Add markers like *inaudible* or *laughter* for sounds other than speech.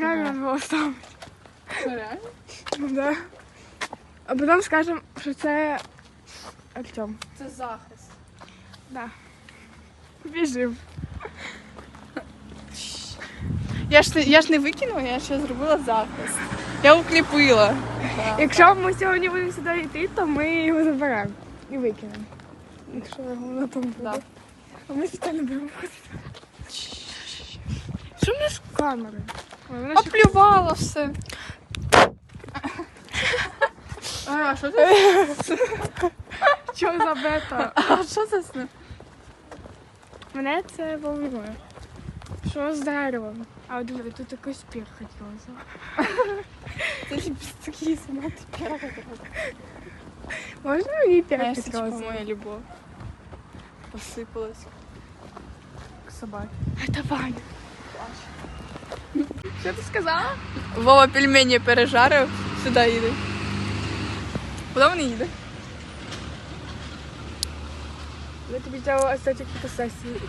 Правильно було ставити. Реально? Ну, да. А потім скажемо, що це Артем. Це захист. Да. Біжим. Я ж, не- я ж не викинула, я ще зробила захист. Я укріпила. Якщо ми сьогодні будемо сюди йти, то ми його заберемо і викинемо. Якщо воно там буде. Да. А ми сюди не будемо ходити. Що в нас з камерою? Ой, вона ще- Оплювала все. А, що це? Що за *laughs* бета? А що це з ним? Мене це волнує. Що з деревом? А от диви, тут якийсь пір хотілося. *laughs* Це ж такі сама тепер. Можна мені пір Знаєш, це хотілося? типу моя любов. Посипалась. К собаці. Это Ваня. Що ти сказала? Вова пельмені пережарив, сюди їде. Куди вони їде? Я тобі взяла остаток фотосесії.